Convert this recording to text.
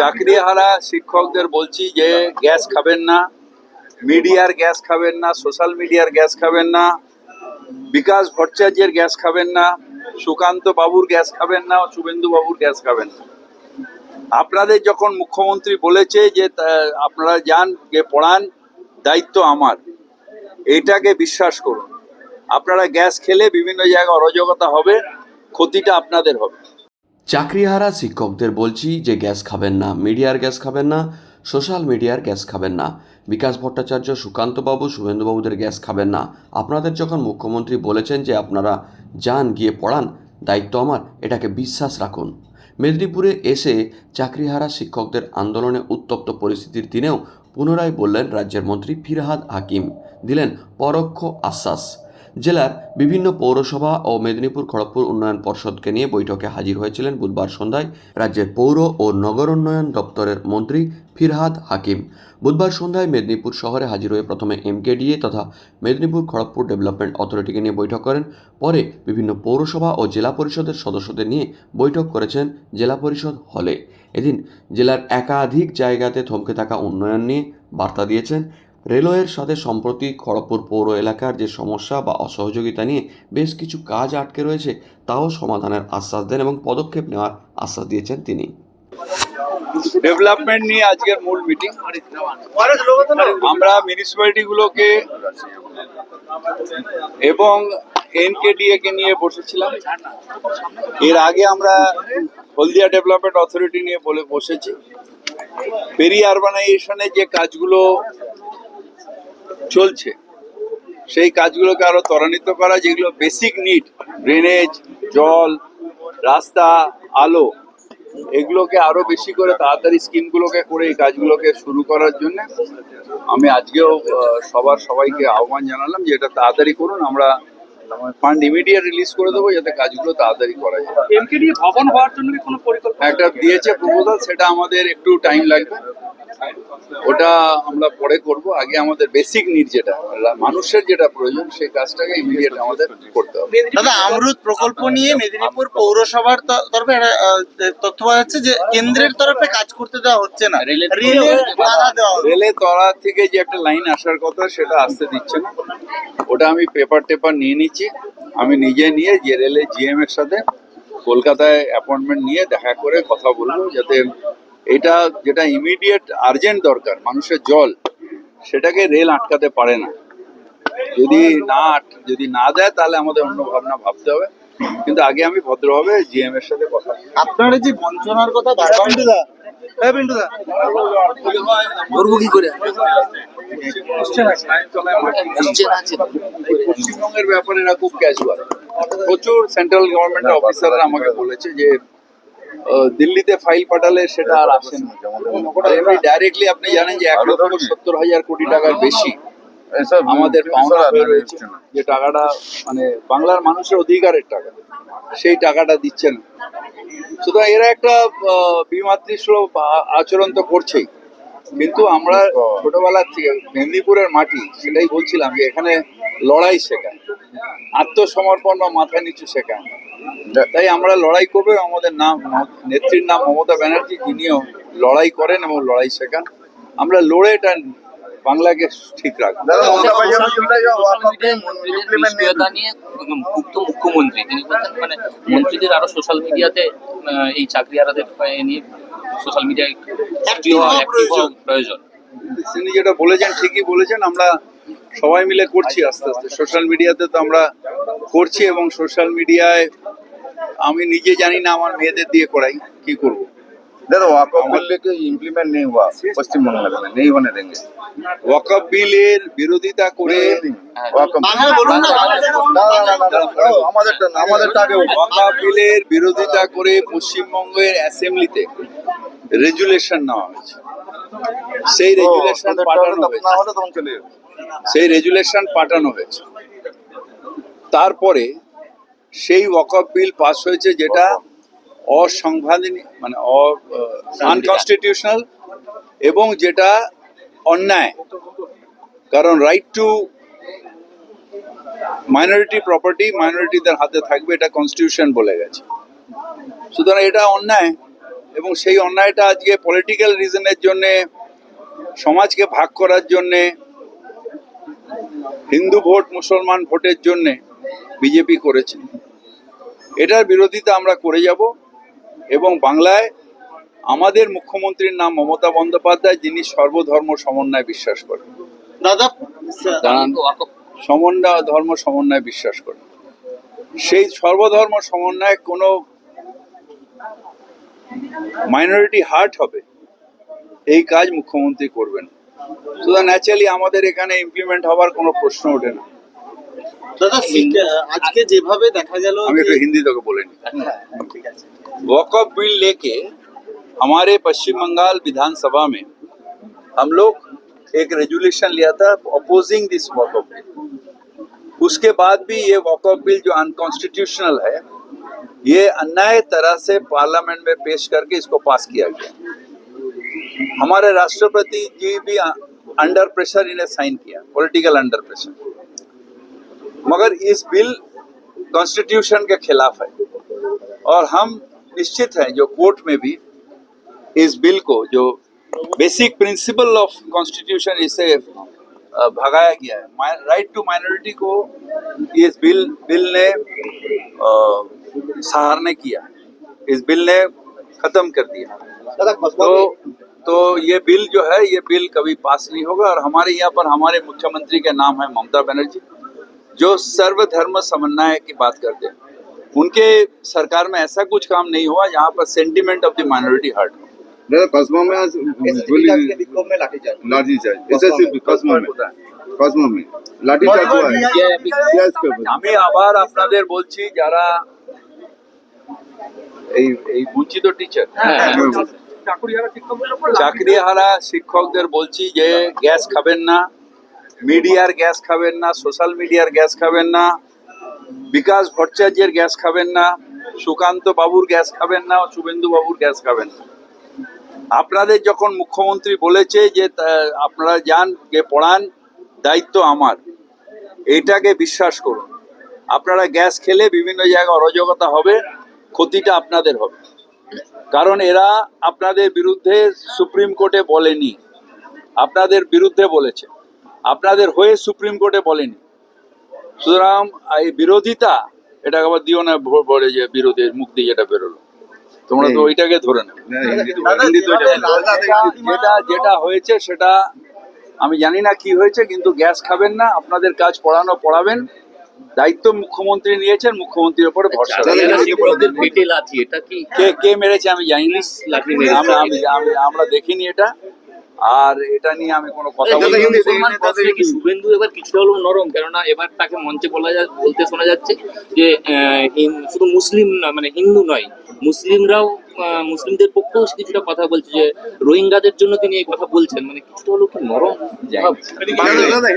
চাকুরিহারা শিক্ষকদের বলছি যে গ্যাস খাবেন না, মিডিয়ার গ্যাস খাবেন না, সোশ্যাল মিডিয়ার গ্যাস খাবেন না, বিকাশ ভট্টাচার্যের গ্যাস খাবেন না, সুকান্ত বাবুর গ্যাস খাবেন না, শুভেন্দু বাবুর গ্যাস খাবেন না। আপনাদের যখন মুখ্যমন্ত্রী বলেছে যে আপনারা যান যে পড়ান, দায়িত্ব আমার। এটাকে বিশ্বাস করুন। আপনারা গ্যাস খেলে বিভিন্ন জায়গায় অরাজকতা হবে, ক্ষতিটা আপনাদের হবে। চাকরিহারা শিক্ষকদের বলছি যে গ্যাস খাবেন না, মিডিয়ার গ্যাস খাবেন না, সোশ্যাল মিডিয়ার গ্যাস খাবেন না। বিকাশ ভট্টাচার্য, সুকান্তবাবু, শুভেন্দুবাবুদের গ্যাস খাবেন না। আপনাদের যখন মুখ্যমন্ত্রী বলেছেন যে আপনারা যান, গিয়ে পড়ান, দায়িত্ব আমার, এটাকে বিশ্বাস রাখুন। মেদিনীপুরে এসে চাকরিহারা শিক্ষকদের আন্দোলনে উত্তপ্ত পরিস্থিতির দিনেও পুনরায় বললেন রাজ্যের মন্ত্রী ফিরহাদ হাকিম। দিলেন পরোক্ষ আশ্বাস। জেলার বিভিন্ন পৌরসভা ও মেদিনীপুর খড়গপুর উন্নয়ন পর্ষদকে নিয়ে বৈঠকে হাজির হয়েছিলেন বুধবার সন্ধ্যায় রাজ্যের পৌর ও নগর উন্নয়ন দপ্তরের মন্ত্রী ফিরহাদ হাকিম। বুধবার সন্ধ্যায় মেদিনীপুর শহরে হাজির হয়ে প্রথমে এমকেডিএ তথা মেদিনীপুর খড়গপুর ডেভেলপমেন্ট অথরিটিকে নিয়ে বৈঠক করেন। পরে বিভিন্ন পৌরসভা ও জেলা পরিষদের সদস্যদের নিয়ে বৈঠক করেছেন জেলা পরিষদ হলে। এদিন জেলার একাধিক জায়গাতে থমকে থাকা উন্নয়ন নিয়ে বার্তা দিয়েছেন রেলওয়ের সাথে সম্প্রতি খড়গপুর পৌর এলাকার যে সমস্যা বা অসহযোগিতা নিয়ে বেশ কিছু কাজ আটকে রয়েছে, তাও সমাধানের আশ্বাস দেন এবং পদক্ষেপ নেওয়ার আশ্বাস দিয়েছেন তিনি। ডেভেলপমেন্ট নিয়ে আজকের মূল মিটিং আমরা মিউনিসিপ্যালিটি গুলোকে এবং এনকেডিএ কে নিয়ে বসেছিলাম। এর আগে আমরা হলদিয়া ডেভেলপমেন্ট অথরিটি নিয়ে বলে বসেছি। পেরি আরবানাইজেশনে যে কাজগুলো চলছে। সেই কাজগুলোকে আরও ত্বরান্বিত করা যেগুলো বেসিক নিড ড্রেনেজ জল রাস্তা আলো এগুলোকে আরও বেশি করে তাড়াতাড়ি স্কিমগুলোকে করে এই কাজগুলোকে শুরু করার জন্য আমি আজকেও সবার সবাইকে আহ্বান জানালাম যে এটা তাড়াতাড়ি করুন আমরা ফান্ড ইমিডিয়েট রিলিজ করে দেবো যাতে কাজগুলো তাড়াতাড়ি করা যায়। এমকেডি ভবন হওয়ার জন্য কোনো পরিকল্পনা একটা দিয়েছে প্রপোজাল সেটা আমাদের একটু টাইম লাগবে। ওটা আমরা পরে করব। আগে আমাদের বেসিক নিড যেটা মানুষের যেটা প্রয়োজন সেই কাজটাকে ইমিডিয়েট আমাদের করতে হবে। দাদা আমরুদ প্রকল্প নিয়ে মেদিনীপুর পৌরসভার তরফে তথ্য পাওয়া যাচ্ছে যে কেন্দ্রের তরফে কাজ করতে দেওয়া হচ্ছে না। রেলে তলা থেকে যে একটা লাইন আসার কথা সেটা আসতে দিচ্ছে না। ওটা আমি পেপার টেপার নিয়ে নিচ্ছি। আমি নিজে নিয়ে যে রেলে জিএম এর সাথে কলকাতায় অ্যাপয়েন্টমেন্ট নিয়ে দেখা করে কথা বলব যাতে এটা যেটা ইমিডিয়েট আর্জেন্ট দরকার মানুষের জল সেটাকে রেল আটকাতে পারে না। যদি না যদি না দেয় তাহলে আমাদের অন্য ভাবনা ভাবতে হবে। কিন্তু আগে আমি ভদ্রভাবে জিএম এর সাথে কথা। আপনারা যে বঞ্চনার কথা করব কি করে? পশ্চিমবঙ্গের ব্যাপারে এরা খুব ক্যাজুয়াল প্রচুর সেন্ট্রাল গভর্নমেন্ট অফিসাররা আমাকে বলেছে যে দিল্লিতে ফাইল পাঠালে সেটা আর আসে না। এমনি ডাইরেক্টলি আপনি জানেন যে এক লক্ষ সত্তর হাজার কোটি টাকার বেশি আমাদের পাওনা হয়ে রয়েছে। যে টাকাটা মানে বাংলার মানুষের অধিকারের টাকা সেই টাকাটা দিচ্ছেন সুতরাং এরা একটা বিমাতৃসুলভ আচরণ তো করছেই। কিন্তু আমরা ছোটবেলার থেকে মেদিনীপুরের মাটি সেটাই বলছিলাম যে এখানে লড়াই শেখায় আত্মসমর্পণ বা মাথা নিচু শেখায়। তাই আমরা লড়াই করব আমাদের নাম নেত্রীর নাম মমতা ব্যানার্জি তিনিও লড়াই করেন এবং লড়াই শেখান। আমরা লড়ে এটা বাংলাকে ঠিক রাখব। নিষ্ক্রিয়তা নিয়ে উক্ত মুখ্যমন্ত্রী তিনি বলছেন মানে মন্ত্রীদের আরও সোশ্যাল মিডিয়াতে এই চাকরিহারাদের এ নিয়ে সোশ্যাল মিডিয়ায়। প্রয়োজন। তিনি যেটা বলেছেন ঠিকই বলেছেন আমরা সবাই মিলে করছি আস্তে আস্তে। সোশ্যাল মিডিয়াতে তো আমরা করছি এবং সোশ্যাল মিডিয়ায় আমি নিজে জানি না আমার মেয়েদের দিয়ে করাই কি করব देखो वाकफ बिल के इम्प्लीमेंट नहीं हुआ पश्चिम बंगाल में नहीं होने देंगे ওয়াকফ বিলের বিরোধিতা করে वाकफ বাংলা বলুন না বাংলা না না না না, না, না, আমাদের আমাদের টাকে ওয়াকফ বিলের বিরোধিতা করে পশ্চিমবঙ্গের অ্যাসেম্বলিতে রেজুলেশন নেওয়া হয়েছে সেই রেজুলেশন পাঠানো না হয়েছে হলে তখন চলে যাবে সেই রেজুলেশন পাঠানো হয়েছে তারপরে সেই ওয়াকফ বিল পাস হয়েছে যেটা অসংবিধানিক মানে আনকনস্টিটিউশনাল এবং যেটা অন্যায়। কারণ রাইট টু মাইনরিটি প্রপার্টি মাইনরিটিদের হাতে থাকবে এটা কনস্টিটিউশন বলে গেছে। সুতরাং এটা অন্যায় এবং সেই অন্যায়টা আজকে পলিটিক্যাল রিজনের জন্য, সমাজকে ভাগ করার জন্যে, হিন্দু ভোট, মুসলমান ভোটের জন্যে বিজেপি করেছে। এটার বিরোধিতা আমরা করে যাব এবং বাংলায় আমাদের মুখ্যমন্ত্রীর নাম মমতা বন্দ্যোপাধ্যায় যিনি সর্বধর্ম সমন্বয় বিশ্বাস করেন। দাদা? দাঁড়ান। সমন্বয় ধর্ম সমন্বয় বিশ্বাস করেন। সেই সর্বধর্ম সমন্বয় কোনো মাইনরিটি হার্ট হবে এই কাজ মুখ্যমন্ত্রী করবেন। সুতরাং ন্যাচারালি আমাদের এখানে ইমপ্লিমেন্ট হওয়ার কোনো প্রশ্ন ওঠে না। দাদা শিখ- আজকে যেভাবে দেখা গেল আমি একটু যে- হিন্দি তোকে বলে নি হ্যাঁ, ঠিক আছে वॉकअप बिल लेके हमारे पश्चिम बंगाल विधानसभा में हम लोग एक रेजुलेशन लिया था अपोजिंग दिस वॉकअप बिल उसके बाद भी ये वॉकअप बिल जो अनकॉन्स्टिट्यूशनल है ये अन्याय तरह से पार्लियामेंट में पेश करके इसको पास किया गया हमारे राष्ट्रपति जी भी अंडर प्रेशर इन्हें साइन किया पॉलिटिकल अंडर प्रेशर मगर इस बिल कॉन्स्टिट्यूशन के खिलाफ है। और हम निश्चित हैं जो कोर्ट में भी इस बिल को जो बेसिक प्रिंसिपल ऑफ़ कॉन्स्टिट्यूशन इसे भगाया गया है। राइट टू माइनॉरिटी को इस बिल बिल ने सहारने किया इस बिल ने खत्म कर दिया तो तो ये बिल जो है ये बिल कभी पास नहीं होगा। और हमारे यहाँ पर हमारे मुख्यमंत्री के नाम है ममता बनर्जी। जो सर्वधर्म समन्वय की बात करते हैं उनके सरकार में ऐसा कुछ काम नहीं हुआ जहाँ पर sentiment of the minority hurt हो दादा कस्बा में आज गोली लाठी चार्ज एसएससी कस्बा में কসমো में লাঠি চার্জ हुआ है क्या इसके ऊपर? আমি আবার আপনাদের বলছি যারা এই এই বঞ্চিত টিচার চাকুরিহারা শিক্ষকদের উপর চাকরিহারা শিক্ষকদের বলছি যে গ্যাস খাবেন না মিডিয়ার গ্যাস খাবেন না, সোশ্যাল মিডিয়ার গ্যাস খাবেন না, বিকাশ ভট্টাচার্যের গ্যাস খাবেন না, সুকান্ত বাবুর গ্যাস খাবেন না, শুভেন্দু বাবুর গ্যাস খাবেন না। আপনাদের যখন মুখ্যমন্ত্রী বলেছে যে আপনারা যান যে পড়ান, দায়িত্ব আমার। এটাকে বিশ্বাস করুন। আপনারা গ্যাস খেলে বিভিন্ন জায়গায় অরাজকতা হবে, ক্ষতিটা আপনাদের হবে। কারণ এরা আপনাদের বিরুদ্ধে সুপ্রিম কোর্টে বলেনি। আপনাদের বিরুদ্ধে বলেছে। আপনাদের হয়ে সুপ্রিম কোর্টে বলেনি সুতরাং এই বিরোধিতা এটা আবার দিও না ভরে যে বিরোধীর মুক্তি যেটা বেরোলো তোমরা তো ওইটাকে ধরে নেবে যেটা যেটা হয়েছে সেটা আমি জানি না কি হয়েছে কিন্তু গ্যাস খাবেন না আপনাদের কাজ পড়ানো পড়াবেন দায়িত্ব মুখ্যমন্ত্রী নিয়েছেন মুখ্যমন্ত্রীর উপরে ভরসা কি কে কে মেরেছে আমি জানি না আমরা দেখিনি এটা আর এটা নিয়ে আমি কোনো কথা কি শুভেন্দু এবার কিছুটা হলেও নরম কেননা এবার তাকে মঞ্চে বলা যা বলতে শোনা যাচ্ছে যে আহ, শুধু মুসলিম না মানে হিন্দু নয় মুসলিমরাও আহ, মুসলিমদের পক্ষেও কিছুটা কথা বলছে যে রোহিঙ্গাদের জন্য তিনি এই কথা বলছেন। মানে কিছুটা হলো কি নরম দাদা,